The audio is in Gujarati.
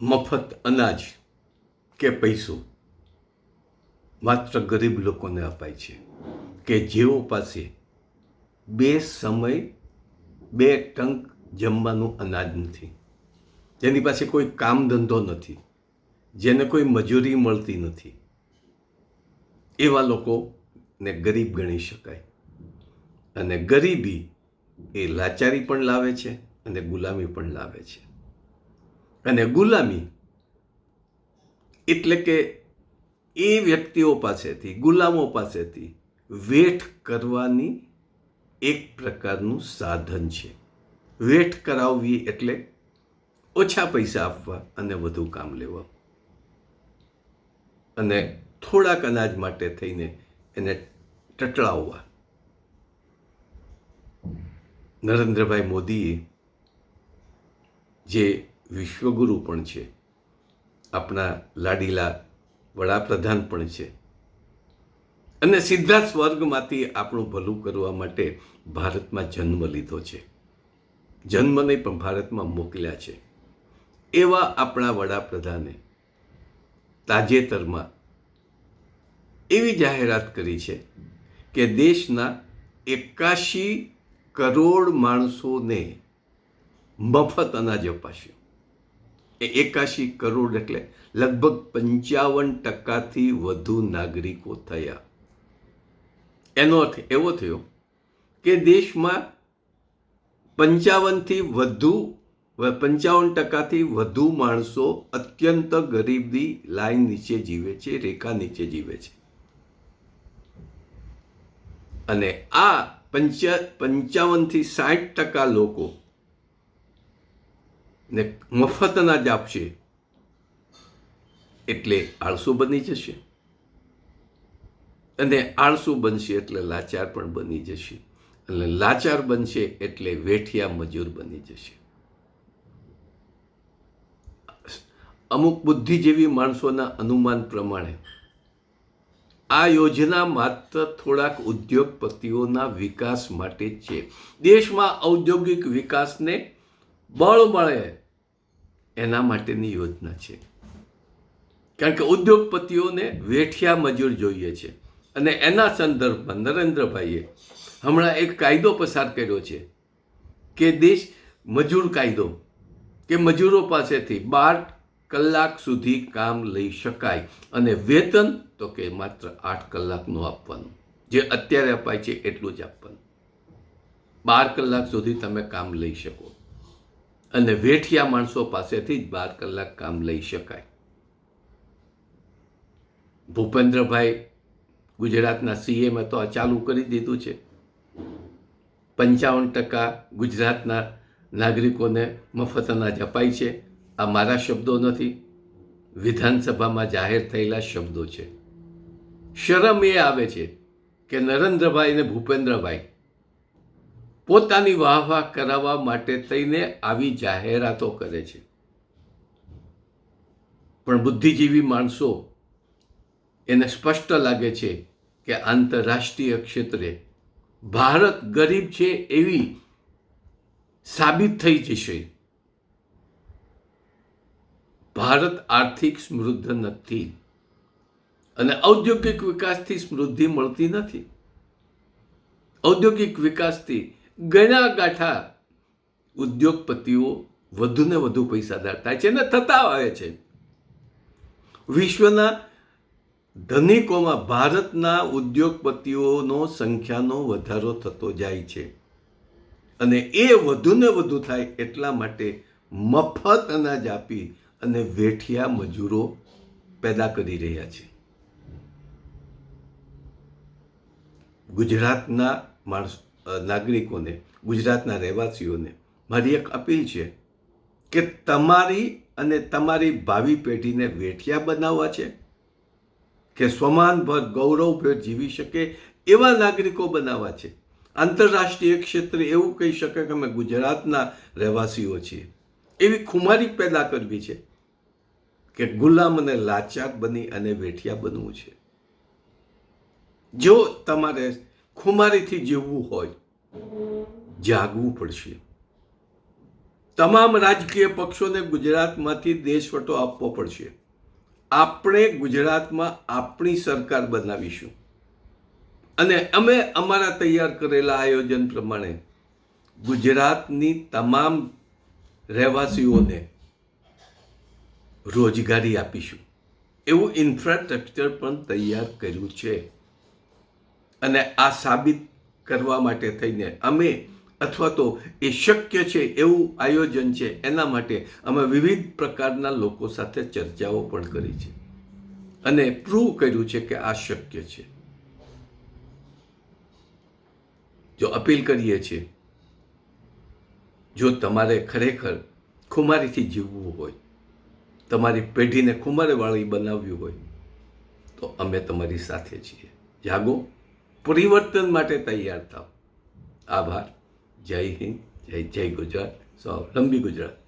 મફત અનાજ કે પૈસો માત્ર ગરીબ લોકોને અપાય છે કે જેઓ પાસે બે સમય, બે ટંક જમવાનું અનાજ નથી. જેની પાસે કોઈ કામ ધંધો નથી, જેને કોઈ મજૂરી મળતી નથી, એવા લોકોને ગરીબ ગણી શકાય. અને ગરીબી એ લાચારી પણ લાવે છે અને ગુલામી પણ લાવે છે. અને ગુલામી એટલે કે એ વ્યક્તિઓ પાસેથી, ગુલામો પાસેથી વેઠ કરવાની એક પ્રકારનું સાધન છે. વેઠ કરાવવી એટલે ઓછા પૈસા આપવા અને વધુ કામ લેવા. અને થોડાક અનાજ માટે થઈને એને ટટળાવવા. નરેન્દ્રભાઈ મોદીએ જે વિશ્વગુરુ પણ છે. આપણા લાડીલા વડાપ્રધાન પણ છે. અને સીધા સ્વર્ગમાંથી આપણું ભલું કરવા માટે ભારતમાં જન્મ લીધો છે. જન્મ નહીં પણ ભારતમાં મોકલ્યા છે. એવા આપણા વડાપ્રધાને તાજેતરમાં એવી જાહેરાત કરી છે કે દેશના એકાશી કરોડ માણસોને મફત અનાજ અપાશે. એ એકાશી કરોડ એટલે લગભગ પંચાવન ટકાથી વધુ નાગરિકો થયા. એનો અર્થ એવો થયો કે દેશમાં પંચાવનથી વધુ પંચાવન ટકાથી વધુ માણસો અત્યંત ગરીબી લાઈન નીચે જીવે છે, રેખા નીચે જીવે છે. અને આ પંચા, પંચાવનથી સાઠ ટકા લોકો ને મફત અનાજ આપશે. એટલે આળસુ બની જશે. અને આળસુ બનશે એટલે લાચાર પણ બની જશે. અને લાચાર બનશે એટલે વેઠિયા મજૂર બની જશે. અમુક બુદ્ધિજીવી માણસોના અનુમાન પ્રમાણે આ યોજના માત્ર થોડાક ઉદ્યોગપતિઓના વિકાસ માટે છે. દેશમાં ઔદ્યોગિક વિકાસને બળ મળે એના માટેની યોજના છે. કારણ કે ઉદ્યોગપતિઓને વેઠિયા મજૂર જોઈએ છે. અને એના સંદર્ભમાં નરેન્દ્રભાઈએ હમણાં એક કાયદો પસાર કર્યો છે કે દેશ મજૂર કાયદો, કે મજૂરો પાસેથી બાર કલાક સુધી કામ લઈ શકાય અને વેતન તો કે માત્ર આઠ કલાકનું આપવાનું, જે અત્યારે અપાય છે એટલું જ આપવાનું. બાર કલાક સુધી તમે કામ લઈ શકો. અને વેઠિયા માણસો પાસેથી જ બાર કલાક કામ લઈ શકાય. ભૂપેન્દ્રભાઈ ગુજરાતના સીએમે તો આ ચાલુ કરી દીધું છે. પંચાવન ટકા ગુજરાતના નાગરિકોને મફત અનાજ અપાય છે. આ મારા શબ્દો નથી. વિધાનસભામાં જાહેર થયેલા શબ્દો છે. શરમ એ આવે છે કે નરેન્દ્રભાઈ અને ભૂપેન્દ્રભાઈ પોતાની વાહ વાહ કરાવવા માટે થઈને આવી જાહેરાતો કરે છે. પણ બુદ્ધિજીવી માણસો એને સ્પષ્ટ લાગે છે કે આંતરરાષ્ટ્રીય ક્ષેત્રે ભારત ગરીબ છે એવી સાબિત થઈ જશે. ભારત આર્થિક સમૃદ્ધ નથી અને ઔદ્યોગિક વિકાસથી સમૃદ્ધિ મળતી નથી. ઔદ્યોગિક વિકાસથી ગણા ગાંઠા ઉદ્યોગપતિઓ વધુને વધુ પૈસાદાર થાય છે અને થતા આવે છે. વિશ્વના ધનિકોમાં ભારતના ઉદ્યોગપતિઓનો સંખ્યાનો વધારો થતો જાય છે અને એ વધુને વધુ થાય એટલા માટે મફત અનાજ આપી અને વેઠિયા મજૂરો પેદા કરી રહ્યા છે. ગુજરાતના માણસ નાગરિકોને, ગુજરાતના રહેવાસીઓને મારી એક અપીલ છે કે તમારી અને તમારી ભાવિ પેઢીને વેઠિયા બનાવવા છે, કે સ્વમાનભર ગૌરવભેર જીવી શકે એવા નાગરિકો બનાવવા છે. આંતરરાષ્ટ્રીય ક્ષેત્રે એવું કહી શકે કે અમે ગુજરાતના રહેવાસીઓ છીએ. એવી ખુમારી પેદા કરવી છે કે ગુલામ અને લાચાર બની અને વેઠિયા બનવું છે. જો તમારે ખુમારીથી જીવવું હોય, જાગવું પડશે. તમામ રાજકીય પક્ષોને ગુજરાતમાંથી દેશવટો આપવો પડશે. આપણે ગુજરાતમાં આપણી સરકાર બનાવીશું. અને અમે અમારા તૈયાર કરેલા આયોજન પ્રમાણે ગુજરાતની તમામ રહેવાસીઓને રોજગારી આપીશું. એવું ઇન્ફ્રાસ્ટ્રક્ચર પણ તૈયાર કર્યું છે. અને આ સાબિત કરવા માટે થઈને અમે અથવા તો એ શક્ય છે એવું આયોજન છે એના માટે અમે વિવિધ પ્રકારના લોકો સાથે ચર્ચાઓ પણ કરી છે. અને પ્રૂવ કર્યું છે કે આ શક્ય છે. જો અપીલ કરીએ છીએ, જો તમારે ખરેખર ખુમારીથી જીવવું હોય, તમારી પેઢીને ખુમારીવાળી બનાવવી હોય, તો અમે તમારી સાથે છીએ. જાગો. પરિવર્તન માટે તૈયાર થાવ આભાર. જય હિન્દ. જય જય ગુજરાત. સ્વાવલંબી ગુજરાત.